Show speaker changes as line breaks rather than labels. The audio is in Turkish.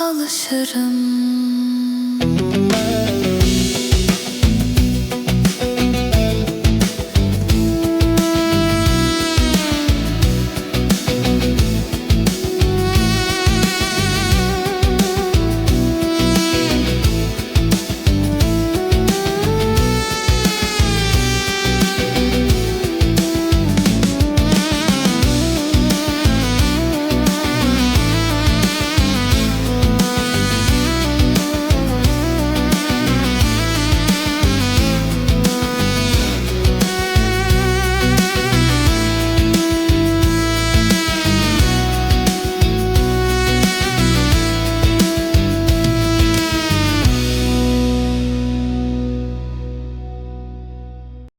alışırım.